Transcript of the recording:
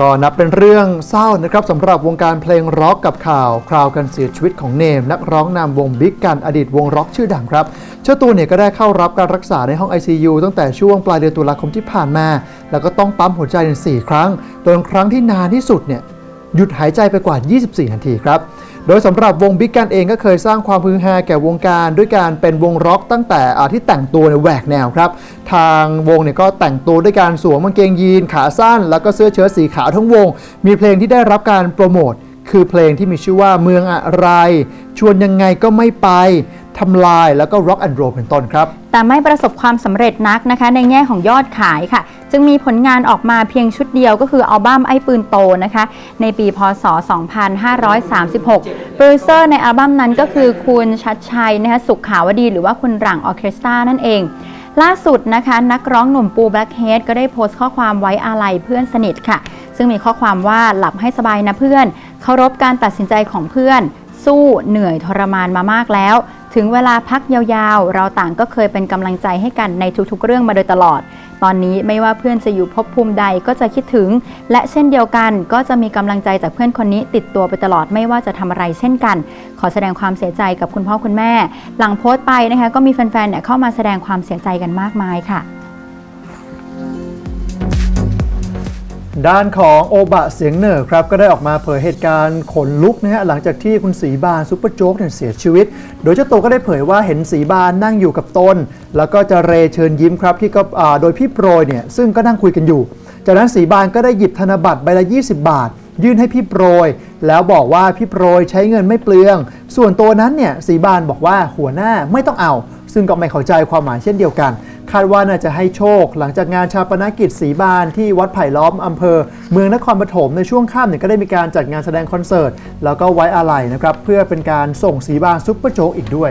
ก็นับเป็นเรื่องเศร้านะครับสำหรับวงการเพลงร็อกกับข่าวคราวการเสียชีวิตของเนม นักร้องนำวงบิ๊กกันอดีตวงร็อกชื่อดังครับเจ้าตัวเนี่ยก็ได้เข้ารับการรักษาในห้อง ICU ตั้งแต่ช่วงปลายเดือนตุลาคมที่ผ่านมา แล้วก็ต้องปั๊มหัวใจในสี่ครั้งจนครั้งที่นานที่สุดเนี่ย หยุดหายใจไปกว่า 24 นาทีครับ โดยสำหรับวงบิ๊กกันเองก็เคยสร้างความฮือฮาแก่วงการ ด้วยการเป็นวงร็อกตั้งแต่อ่าที่แต่งตัวเนี่ยแหวกแนวครับ ทางวงเนี่ยก็แต่งตัวด้วยการสวมกางเกงยีนขาสั้น แล้วก็เสื้อเชิ้ตสีขาวทั้งวง มีเพลงที่ได้รับการโปรโมทคือเพลงที่มีชื่อว่าเมืองอะไร ชวนยังไงก็ไม่ไป ทำลายแล้วก็ rock and roll เป็นต้นครับ แต่ไม่ประสบความสำเร็จนักนะคะในแง่ของยอดขายค่ะ จึงมีผลงานออกมาเพียงชุดเดียวก็คืออัลบั้มไอ้ปืนโตนะคะ ในปีพศ 2536 โปรดิวเซอร์ในอัลบั้มนั้นก็คือคุณชัดชัยนะคะสุขขาวดีหรือว่าคุณหลังออเคสตรานั่นเองล่าสุดนะคะนักร้องหนุ่มปูแบล็คเฮดก็ได้โพสต์ข้อความไว้อาลัยเพื่อนสนิทค่ะ ซึ่งมีข้อความว่าหลับให้สบายนะเพื่อนเคารพการตัดสินใจของเพื่อน สู้เหนื่อยทรมานมามากแล้ว ถึงเวลาพักยาวๆ เราต่างก็เคยเป็นกำลังใจให้กันในทุกๆ เรื่องมาโดยตลอด ตอนนี้ไม่ว่าเพื่อนจะอยู่ภพภูมิใดก็จะคิดถึง และเช่นเดียวกันก็จะมีกำลังใจจากเพื่อนคนนี้ติดตัวไปตลอดไม่ว่าจะทำอะไรเช่นกัน ขอแสดงความเสียใจกับคุณพ่อคุณแม่ หลังโพสต์ไปนะคะก็มีแฟนๆเนี่ยเข้ามาแสดงความเสียใจกันมากมายค่ะ ด้านของโอบะเสียงเหนือครับก็ได้ออกมาเผยเหตุการณ์ขนลุกนะฮะหลังจากที่คุณสีบานซุปเปอร์โจ๊กเนี่ยเสียชีวิต โดยเจ้าตัวก็ได้เผยว่าเห็นสีบานนั่งอยู่กับตน แล้วก็จะเรเชิญยิ้มครับที่ก็โดยพี่โปรยเนี่ยซึ่งก็นั่งคุยกันอยู่ จากนั้นสีบานก็ได้หยิบธนบัตรใบละ 20 บาท ยื่นให้พี่โปรย แล้วบอกว่าพี่โปรยใช้เงินไม่เปลือง ส่วนตัวนั้นเนี่ยสีบานบอกว่าหัวหน้าไม่ต้องเอา ซึ่งก็ไม่เข้าใจความหมายเช่นเดียวกัน คาดว่าน่าจะให้โชค หลังจากงานชาปนกิจสีบานที่วัดไผ่ล้อมอำเภอ เมืองนครปฐมในช่วงค่ำเนี่ยก็ได้มีการจัดงานแสดงคอนเสิร์ต แล้วก็ไว้อาลัยนะครับเพื่อเป็นการส่งสีบานซุปเปอร์โจ๊กอีกด้วย